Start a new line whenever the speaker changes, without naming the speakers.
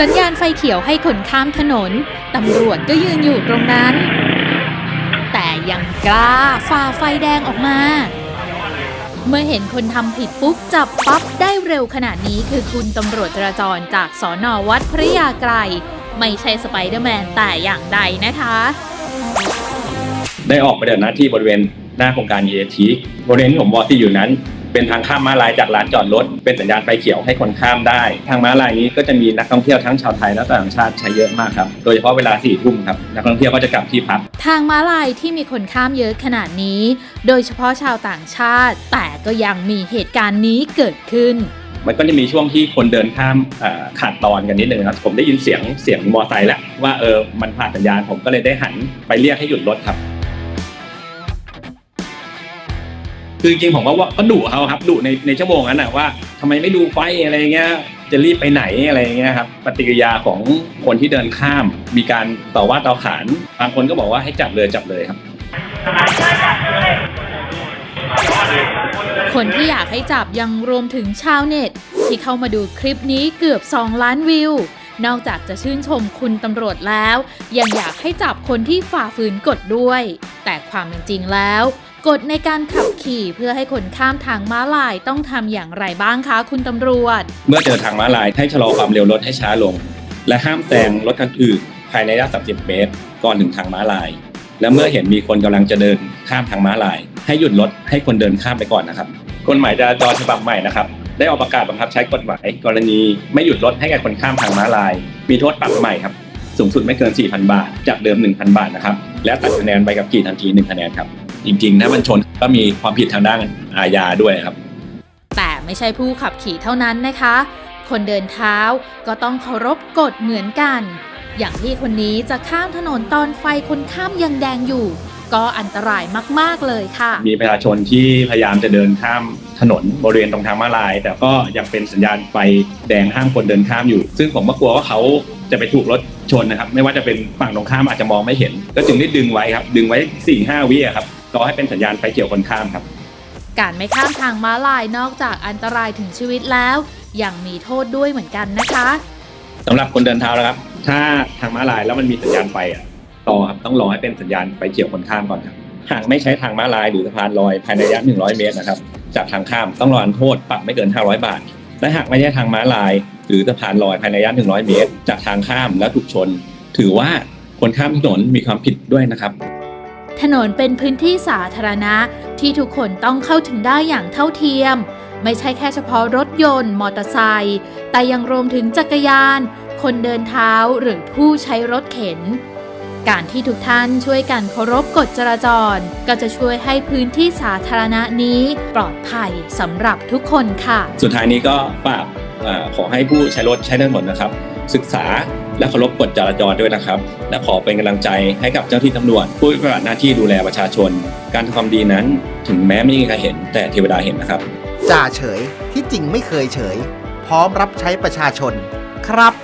สัญญาณไฟเขียวให้คนข้ามถนน ตำรวจก็ยืนอยู่ตรงนั้น แต่ยังกล้าฝ่าไฟแดงออกมา เมื่อเห็นคนทำผิดปุ๊บจับปั๊บได้เร็วขนาดนี้คือคุณตำรวจจราจรจากสอนอวัดพระยาไกรไม่ใช่สไปเดอร์แมนแต่อย่างใดนะคะ
ได้ออกไปฏิบัติหน้าที่บริเวณหน้าโครงการเอทีบริเวณที่ผมวอที่อยู่นั้น เป็นทางข้ามม้าลายจากลานจอดรถ เป็นสัญญาณไฟเขียวให้คนข้ามได้ ทางม้าลายนี้ก็จะมีนักท่องเที่ยวทั้งชาวไทยและต่างชาติใช้เยอะมากครับ โดยเฉพาะเวลาสี่ทุ่มครับ นักท่องเที่ยวก็จะกลับที่พัก
ทางม้าลายที่มีคนข้ามเยอะขนาดนี้ โดยเฉพาะชาวต่างชาติ แต่ก็ยังมีเหตุการณ์นี้เกิดขึ้น
มันก็จะมีช่วงที่คนเดินข้ามเอ่อขาดตอนกันนิดนึงครับผมได้ยินเสียงเสียงมอไซค์แล้วว่าเออมันผ่านสัญญาณผมก็เลยได้หันไปเรียกให้หยุดรถครับ คือจริงผมว่าว่าก็ดุเขาครับดุในในชั่วโมงนั้นนะว่าทำไมไม่ดูไฟอะไรเงี้ยจะรีบไปไหนอะไรเงี้ยครับปฏิกิริยาของคนที่เดินข้าม มีการต่อว่าต่อขานบางคนก็บอกว่าให้จับเลยจับเลยครับ
คนที่อยากให้จับยังรวมถึงชาวเน็ต ที่เข้ามาดูคลิปนี้เกือบ 2 ล้านวิว นอกจากจะชื่นชมคุณตำรวจแล้ว ยังอยากให้จับคนที่ฝ่าฝืนกฎด้วย แต่ความเป็นจริงแล้ว กฎในการขับขี่เพื่อให้คนข้ามทางม้าลายต้องทำอย่างไรบ้างคะคุณตำรวจ
เมื่อเจอทางม้าลายให้ชะลอความเร็วรถให้ช้าลง และห้ามแซงรถคันอื่นภายในระยะ 30 เมตร ก่อนถึงทางม้าลาย และเมื่อเห็นมีคนกำลังจะเดินข้ามทางม้าลาย ให้หยุดรถให้คนเดินข้ามไปก่อนนะครับกฎหมายจราจรฉบับใหม่นะครับได้ออกประกาศบังคับใช้กฎหมายกรณีไม่หยุดรถให้แก่คนข้ามทางม้าลาย มีโทษปรับใหม่ครับสูงสุดไม่เกิน 4,000 บาท จากเดิม 1,000 บาทนะครับและตัดคะแนนใบขับขี่ทันที1คะแนนครับ จริงๆ ถ้ามันชนก็มีความผิดทางด้านอาญาด้วยครับ
แต่ไม่ใช่ผู้ขับขี่เท่านั้นนะคะ คนเดินเท้าก็ต้องเคารพกฎเหมือนกัน อย่างที่คนนี้จะข้ามถนนตอนไฟคนข้ามยังแดงอยู่ ก็อันตรายมากๆเลยค่ะ
มีประชาชนที่พยายามจะเดินข้ามถนนบริเวณตรงทางม้าลาย แต่ก็ยังเป็นสัญญาณไฟแดงห้ามคนเดินข้ามอยู่ ซึ่งผมก็กลัวว่าเขาจะไปถูกรถชนนะครับ ไม่ว่าจะเป็นฝั่งตรงข้ามอาจจะมองไม่เห็น ก็จึงได้ดึงไว้ครับ ดึงไว้4ี่ห้าวิอะครับ รอให้เป็นสัญญาณไฟเขียวคนข้ามครับ
การไม่ข้ามทางม้าลายนอกจากอันตรายถึงชีวิตแล้ว ยังมีโทษด้วยเหมือนกันนะคะ
สำหรับคนเดินเท้านะครับ ถ้าทางม้าลายแล้วมันมีสัญญาณไฟอะรอครับต้องรอให้เป็นสัญญาณไฟเขียวคนข้ามก่อนครับหากไม่ใช้ทางม้าลายหรือสะพานลอยภายในระยะ 100 เมตรนะครับจากทางข้ามต้องรอโทษปรับไม่เกิน 500 บาท และหากไม่ใช่ทางม้าลาย หรือสะพานลอยภายในระยะ 100 เมตร จากทางข้ามแล้วถูกชน ถือว่าคนข้ามถนนมีความผิดด้วยนะครับ
ถนนเป็นพื้นที่สาธารณะที่ทุกคนต้องเข้าถึงได้อย่างเท่าเทียม ไม่ใช่แค่เฉพาะรถยนต์ มอเตอร์ไซค์แต่ยังรวมถึงจักรยาน คนเดินเท้าหรือผู้ใช้รถเข็น การที่ทุกท่านช่วยกันเคารพกฎจราจร ก็จะช่วยให้พื้นที่สาธารณะนี้ปลอดภัยสำหรับทุกคนค่ะ
สุดท้ายนี้ก็ฝากขอให้ผู้ใช้รถใช้ถนนนะครับ ศึกษา และเคารพกฎจราจรด้วยนะครับ และขอเป็นกำลังใจให้กับเจ้าที่ตำรวจผู้ปฏิบัติหน้าที่ดูแลประชาชน การทำความดีนั้น ถึงแม้ไม่มีใครเห็นแต่เทวดาเห็นนะครับ
จ่าเฉยที่จริงไม่เคยเฉย พร้อมรับใช้ประชาชน ครับ